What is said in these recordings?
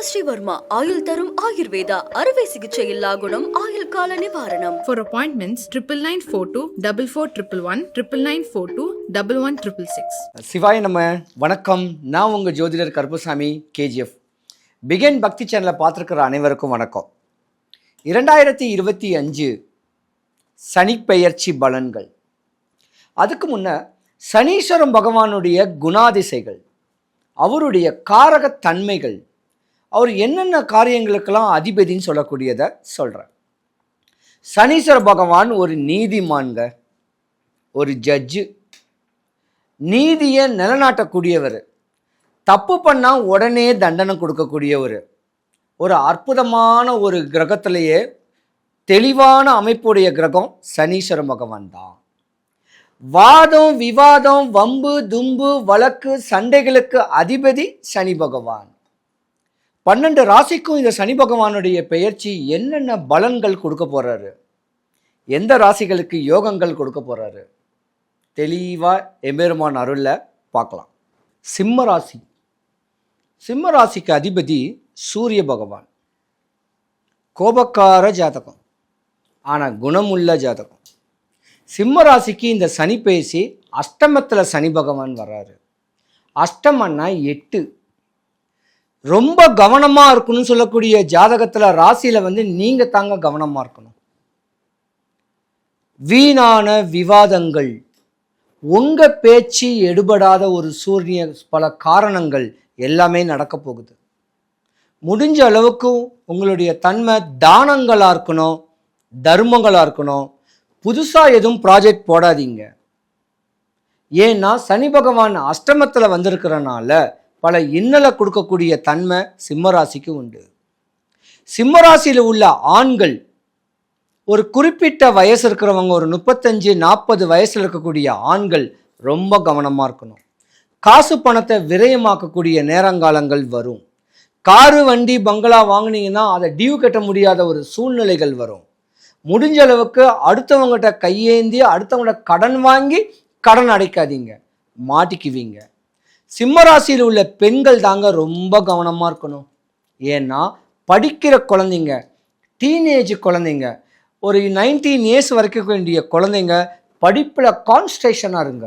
ஆர்யா ஸ்ரீவர்மா ஆயுள் தரும் ஆயுர்வேதா அறுவை சிகிச்சை இல்லா குணம் ஆயுள் கால நிவாரணம். For appointments, triple nine four two double four triple one triple nine four two double one triple six. சிவாய் நம்ம வணக்கம். நான் உங்கள் ஜோதிடர் கருப்புசாமி கேஜிஎஃப் பிகன் பக்தி சேனலை பார்த்துருக்கிற அனைவருக்கும் வணக்கம். இரண்டாயிரத்தி இருபத்தி அஞ்சு சனிப்பெயர்ச்சி பலன்கள். அதுக்கு முன்ன சனீஸ்வரம் பகவானுடைய குணாதிசைகள் அவருடைய காரகத்தன்மைகள் அவர் என்னென்ன காரியங்களுக்கெல்லாம் அதிபதின்னு சொல்லக்கூடியதை சொல்கிறேன் சனீஸ்வர பகவான் ஒரு நீதிமான்க ஒரு ஜட்ஜு நீதியை நிலநாட்டக்கூடியவர். தப்பு பண்ணால் உடனே தண்டனை கொடுக்கக்கூடியவர். ஒரு அற்புதமான ஒரு கிரகத்திலேயே தெளிவான அமைப்புடைய கிரகம் சனீஸ்வர பகவான் தான். வாதம் விவாதம் வம்பு தும்பு வழக்கு சண்டைகளுக்கு அதிபதி சனி பகவான். பன்னெண்டு ராசிக்கும் இந்த சனி பகவானுடைய பெயர்ச்சி என்னென்ன பலன்கள் கொடுக்க போகிறாரு எந்த ராசிகளுக்கு யோகங்கள் கொடுக்க போகிறாரு தெளிவாக எம்பெருமான் அருளில் பார்க்கலாம். சிம்ம ராசி. சிம்ம ராசிக்கு அதிபதி சூரிய பகவான். கோபக்கார ஜாதகம். ஆனால் குணமுள்ள ஜாதகம். சிம்ம ராசிக்கு இந்த சனி பேசி அஷ்டமத்தில் சனி பகவான் வர்றாரு. அஷ்டமன்னா எட்டு. ரொம்ப கவனமாக இருக்கணும்னு சொல்லக்கூடிய ஜாதகத்தில் ராசியில் வந்து நீங்கள் தாங்க கவனமாக இருக்கணும். வீணான விவாதங்கள் உங்கள் பேச்சு எடுபடாத ஒரு சூரிய பல காரணங்கள் எல்லாமே நடக்க போகுது. முடிஞ்ச அளவுக்கு உங்களுடைய தன்மை தானங்களாக இருக்கணும் தர்மங்களாக இருக்கணும். புதுசாக எதுவும் ப்ராஜெக்ட் போடாதீங்க. ஏன்னா சனி பகவான் அஷ்டமத்தில் வந்திருக்கிறனால பல இன்னலை கொடுக்கக்கூடிய தன்மை சிம்மராசிக்கு உண்டு. சிம்மராசியில் உள்ள ஆண்கள் ஒரு குறிப்பிட்ட வயசு இருக்கிறவங்க ஒரு முப்பத்தஞ்சு நாற்பது வயசில் இருக்கக்கூடிய ஆண்கள் ரொம்ப கவனமாக இருக்கணும். காசு பணத்தை விரயமாக்கக்கூடிய நேரங்காலங்கள் வரும். காரு வண்டி பங்களா வாங்குனீங்கன்னா அதை டியூ கட்ட முடியாத ஒரு சூழ்நிலைகள் வரும். முடிஞ்ச அளவுக்கு அடுத்தவங்ககிட்ட கையேந்தி அடுத்தவங்கள்ட்ட கடன் வாங்கி கடன் அடைக்காதீங்க. மாட்டிக்குவீங்க. சிம்மராசியில் உள்ள பெண்கள் தாங்க ரொம்ப கவனமாக இருக்கணும். ஏன்னா படிக்கிற குழந்தைங்க டீனேஜ் குழந்தைங்க ஒரு நைன்டீன் இயர்ஸ் வரைக்கும் வேண்டிய குழந்தைங்க படிப்பில் கான்ஸ்ட்ரேஷனாக இருங்க.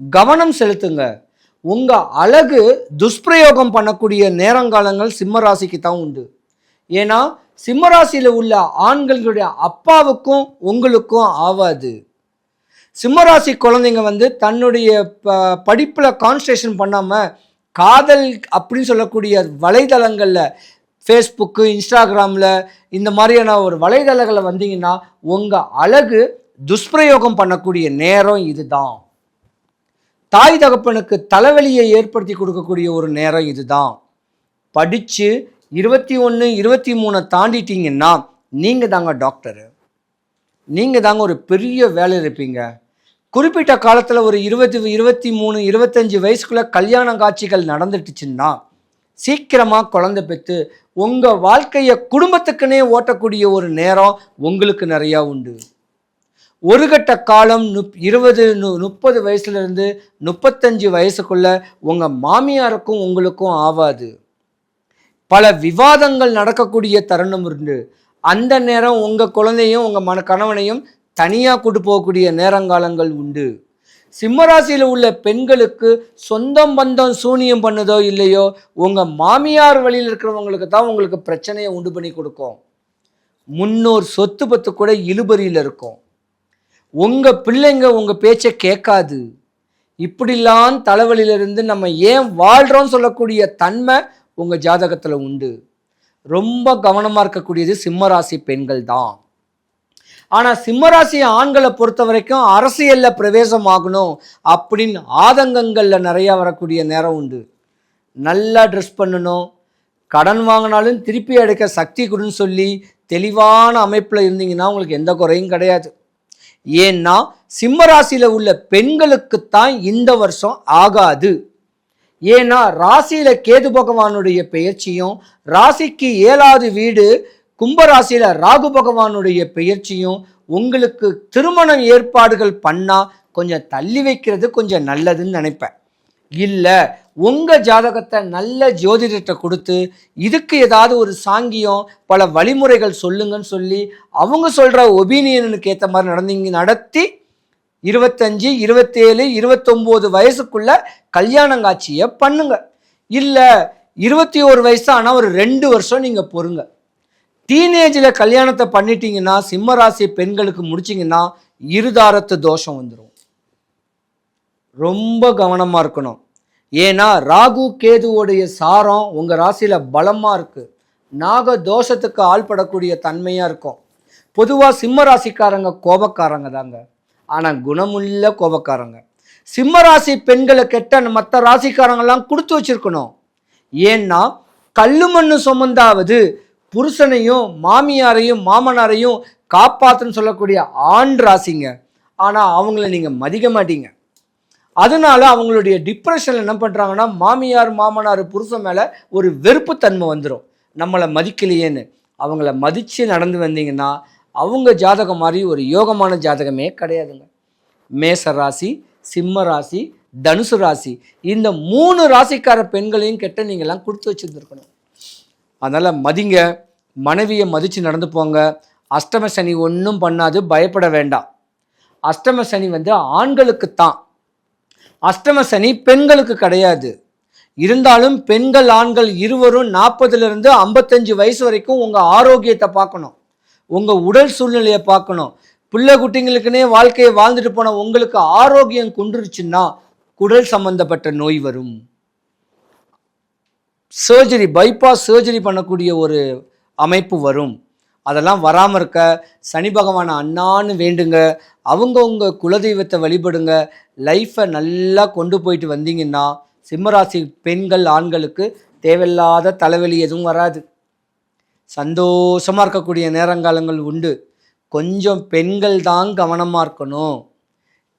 கவனம் செலுத்துங்க. உங்கள் அழகு துஷ்பிரயோகம் பண்ணக்கூடிய நேரங்காலங்கள் சிம்மராசிக்கு தான் உண்டு. ஏன்னா சிம்மராசியில் உள்ள ஆண்களுடைய அப்பாவுக்கும் உங்களுக்கும் ஆவாது. சிம்மராசி குழந்தைங்க வந்து தன்னுடைய ப படிப்பில் கான்சன்ட்ரேஷன் பண்ணாமல் காதல் அப்படின்னு சொல்லக்கூடிய வலைதளங்களில் ஃபேஸ்புக்கு இன்ஸ்டாகிராமில் இந்த மாதிரியான ஒரு வலைதளங்களில் வந்தீங்கன்னா உங்கள் அழகு துஷ்பிரயோகம் பண்ணக்கூடிய நேரம் இதுதான். தாய் தகப்பனுக்கு தலைவலியை ஏற்படுத்தி கொடுக்கக்கூடிய ஒரு நேரம் இதுதான். படித்து இருபத்தி ஒன்று இருபத்தி மூணை தாண்டிட்டீங்கன்னா நீங்கள் தாங்க டாக்டரு நீங்கள் தாங்க ஒரு பெரிய வேலை இருப்பீங்க. குறிப்பிட்ட காலத்தில் ஒரு இருபத்தி இருபத்தி மூணு இருபத்தஞ்சி வயசுக்குள்ளே கல்யாண காட்சிகள் நடந்துட்டுச்சுன்னா சீக்கிரமாக குழந்தை பெற்று உங்கள் வாழ்க்கையை குடும்பத்துக்குன்னே ஓட்டக்கூடிய ஒரு நேரம் உங்களுக்கு நிறையா உண்டு. ஒரு கட்ட காலம் நுப் இருபது நு முப்பது வயசுலேருந்து முப்பத்தஞ்சு வயசுக்குள்ள உங்கள் மாமியாருக்கும் உங்களுக்கும் ஆவாது. பல விவாதங்கள் நடக்கக்கூடிய தருணம் உண்டு. அந்த நேரம் உங்கள் குழந்தையும் உங்கள் மன கணவனையும் தனியாக கூட்டு போகக்கூடிய நேரங்காலங்கள் உண்டு. சிம்மராசியில் உள்ள பெண்களுக்கு சொந்தம் பந்தம் சூனியம் பண்ணுதோ இல்லையோ உங்கள் மாமியார் வழியில் இருக்கிறவங்களுக்கு தான் உங்களுக்கு பிரச்சனையை உண்டு பண்ணி கொடுக்கும். முன்னோர் சொத்து பத்து கூட இழுபறியில் இருக்கும். உங்கள் பிள்ளைங்க உங்கள் பேச்சை கேட்காது. இப்படிலாம் தலைவலியிலிருந்து நம்ம ஏன் வாழ்கிறோம்னு சொல்லக்கூடிய தன்மை உங்கள் ஜாதகத்தில் உண்டு. ரொம்ப கவனமாக இருக்கக்கூடியது சிம்மராசி பெண்கள் தான். ஆனால் சிம்மராசி ஆண்களை பொறுத்த வரைக்கும் அரசியலில் பிரவேசம் ஆகணும் அப்படின்னு ஆதங்கங்களில் நிறையா வரக்கூடிய நேரம் உண்டு. நல்லா ட்ரெஸ் பண்ணணும். கடன் வாங்கினாலும் திருப்பி அடைக்க சக்தி கொடுன்னு சொல்லி தெளிவான அமைப்பில் இருந்தீங்கன்னா உங்களுக்கு எந்த குறையும் கிடையாது. ஏன்னா சிம்மராசியில் உள்ள பெண்களுக்குத்தான் இந்த வருஷம் ஆகாது. ஏன்னா ராசியில் கேது பகவானுடைய பெயர்ச்சியும் ராசிக்கு ஏழாவது வீடு கும்பராசியில ராகு பகவானுடைய பெயர்ச்சியும் உங்களுக்கு திருமணம் ஏற்பாடுகள் பண்ணா கொஞ்சம் தள்ளி வைக்கிறது கொஞ்சம் நல்லதுன்னு நினைப்பேன். இல்லை உங்கள் ஜாதகத்தை நல்ல ஜோதிடத்தை கொடுத்து இதுக்கு ஏதாவது ஒரு சாங்கியம் பல வழிமுறைகள் சொல்லுங்கன்னு சொல்லி அவங்க சொல்கிற ஒபீனியனுக்கு ஏற்ற மாதிரி நடந்தீங்க நடத்தி இருபத்தஞ்சி இருபத்தேழு இருபத்தொம்போது வயசுக்குள்ள கல்யாணங்காட்சியை பண்ணுங்க. இல்லை இருபத்தி ஒரு வயசு ஆனால் ஒரு ரெண்டு வருஷம் நீங்கள் பொறுங்க. டீனேஜில் கல்யாணத்தை பண்ணிட்டீங்கன்னா சிம்ம ராசி பெண்களுக்கு முடிச்சிங்கன்னா இருதாரத்து தோஷம் வந்துடும் ரொம்ப கவனமாக இருக்கணும். ஏன்னா ராகு கேதுவோடைய சாரம் உங்கள் ராசியில் பலமாக இருக்குது நாக தோஷத்துக்கு ஆள்படக்கூடிய தன்மையாக இருக்கும். பொதுவாக சிம்ம ராசிக்காரங்க கோபக்காரங்க தாங்க. ஆனால் குணமுள்ள கோபக்காரங்க. சிம்ம ராசி பெண்களை கெட்ட மற்ற ராசிக்காரங்கெல்லாம் கொடுத்து வச்சிருக்கணும். ஏன்னா கல்லு மண்ணு சுமந்தாவது புருஷனையும் மாமியாரையும் மாமனாரையும் காப்பாத்துன்னு சொல்லக்கூடிய ஆண் ராசிங்க. ஆனால் அவங்கள நீங்கள் மதிக்க மாட்டீங்க. அதனால அவங்களுடைய டிப்ரெஷனில் என்ன பண்ணுறாங்கன்னா மாமியார் மாமனார் புருஷன் மேலே ஒரு வெறுப்புத்தன்மை வந்துடும் நம்மளை மதிக்கலையேன்னு. அவங்கள மதித்து நடந்து வந்தீங்கன்னா அவங்க ஜாதகம் மாதிரி ஒரு யோகமான ஜாதகமே கிடையாதுங்க. மேச ராசி சிம்ம ராசி தனுசு ராசி இந்த மூணு ராசிக்கார பெண்களையும் கெட்ட நீங்கள்லாம் கொடுத்து வச்சுருந்துருக்கணும். அதனால் மதிங்க. மனைவியை மதித்து நடந்து போங்க. அஷ்டம சனி ஒன்றும் பண்ணாது பயப்பட வேண்டாம். அஷ்டம சனி வந்து ஆண்களுக்குத்தான் அஷ்டம சனி பெண்களுக்கு கிடையாது. இருந்தாலும் பெண்கள் ஆண்கள் இருவரும் நாற்பதுலேருந்து ஐம்பத்தஞ்சு வயசு வரைக்கும் உங்கள் ஆரோக்கியத்தை பார்க்கணும். உங்கள் உடல் சூழ்நிலையை பார்க்கணும். பிள்ளை குட்டிங்களுக்குனே வாழ்க்கையை வாழ்ந்துட்டு போன உங்களுக்கு ஆரோக்கியம் குன்றுருச்சுன்னா குடல் சம்பந்தப்பட்ட நோய் வரும். சர்ஜரி பைபாஸ் சர்ஜரி பண்ணக்கூடிய ஒரு அமைப்பு வரும். அதெல்லாம் வராமல் இருக்க சனி பகவானை அண்ணான்னு வேண்டுங்க. அவங்கவுங்க குலதெய்வத்தை வழிபடுங்க. லைஃப்பை நல்லா கொண்டு போயிட்டு வந்தீங்கன்னா சிம்மராசி பெண்கள் ஆண்களுக்கு தேவையில்லாத தலைவலி எதுவும் வராது. சந்தோஷமாக இருக்கக்கூடிய நேரங்காலங்கள் உண்டு. கொஞ்சம் பெண்கள் தான் கவனமாக இருக்கணும்.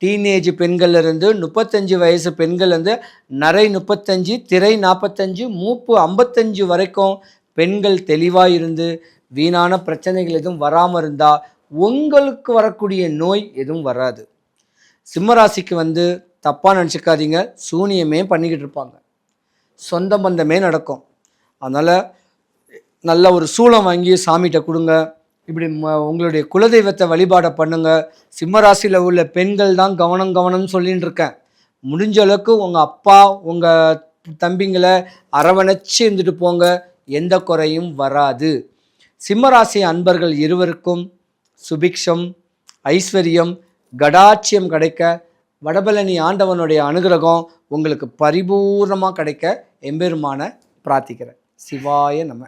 டீனேஜ் பெண்கள்லேருந்து முப்பத்தஞ்சு வயசு பெண்கள்லேருந்து நரை முப்பத்தஞ்சு திரை நாற்பத்தஞ்சு மூப்பு ஐம்பத்தஞ்சு வரைக்கும் பெண்கள் தெளிவாக இருந்து வீணான பிரச்சனைகள் எதுவும் வராமல் இருந்தால் உங்களுக்கு வரக்கூடிய நோய் எதுவும் வராது. சிம்மராசிக்கு வந்து தப்பாக நினச்சிக்காதீங்க. சூனியமே பண்ணிக்கிட்டு இருப்பாங்க. சொந்த பந்தமே நடக்கும். அதனால் நல்ல ஒரு சூளம் வாங்கி சாமிகிட்ட கொடுங்க. இப்படி ம- உங்களுடைய குலதெய்வத்தை வழிபாடை பண்ணுங்க. சிம்மராசியில் உள்ள பெண்கள் தான் கவனம் கவனம்னு சொல்லின்னு இருக்கேன். முடிஞ்ச அளவுக்கு உங்கள் அப்பா உங்கள் தம்பிங்களை அரவணைச்சு இருந்துட்டு போங்க. எந்த குறையும் வராது. சிம்மராசி அன்பர்கள் இருவருக்கும் சுபிக்ஷம் ஐஸ்வர்யம் கடாட்சியம் கிடைக்க வடபழனி ஆண்டவனுடைய அனுகிரகம் உங்களுக்கு பரிபூர்ணமாக கிடைக்க எம்பெருமான பிரார்த்திக்கிறேன். சிவாய நம்ம